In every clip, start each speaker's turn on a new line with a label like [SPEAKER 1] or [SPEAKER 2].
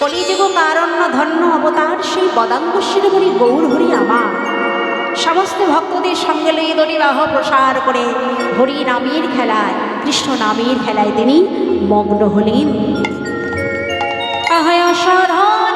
[SPEAKER 1] কলিযুগ কারণ্য ধন্য অবতার সেই পদাঙ্গ শিরোমণি গৌর হরি আমার সমস্ত ভক্তদের সঙ্গে লইয়ে দরিবাহ প্রসার করে হরি নামের খেলায়, কৃষ্ণ নামের খেলায় তিনি মগ্ন হলেন। সাধনের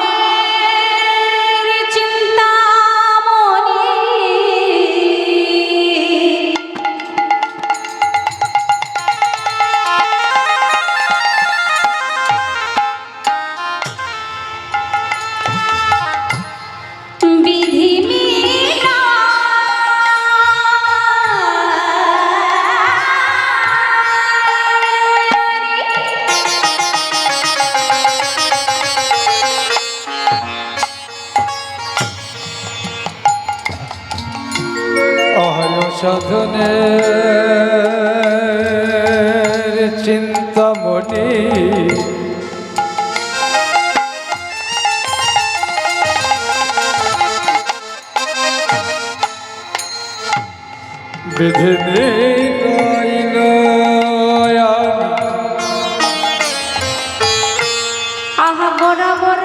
[SPEAKER 2] অহয় সাধনে চিন্তামণি। বিধি নিরাইল
[SPEAKER 1] আহা বড়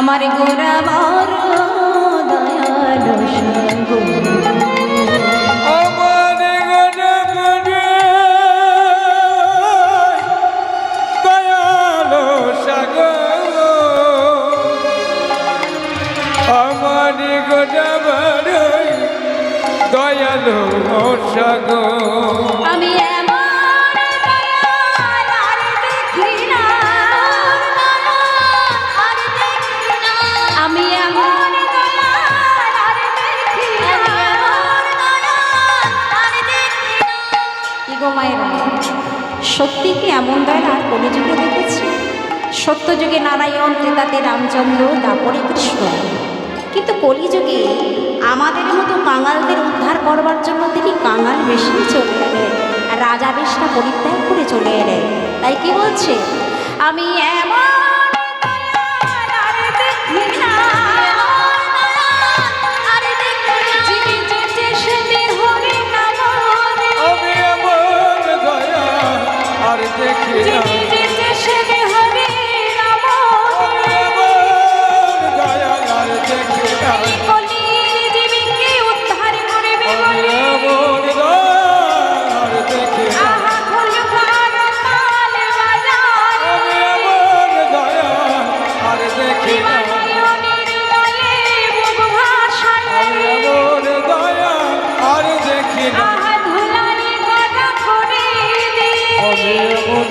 [SPEAKER 1] আমার গোরা বড় দয়ালু
[SPEAKER 2] বনে দয়ালু সাগর
[SPEAKER 1] আমি কি গো সত্যি কি এমন দয়াল আর কোনো যুগে দেখেছি? সত্যযুগে নারায়ণ, ত্রেতাতে রামচন্দ্র, তারপরে কৃষ্ণ। কিন্তু কলিযুগে আমাদের মতো কাঙালদের উদ্ধার করবার জন্য তিনি কাঙাল বেশি চলে এলেন রাজা বেশটা পরিত্যাগ করে চলে এলেন তাই কি বলছে? আমি এমন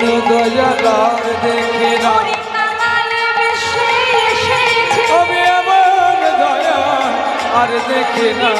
[SPEAKER 2] এমন দয়া আর দেখি না। আমি এমন দয়া আর দেখি না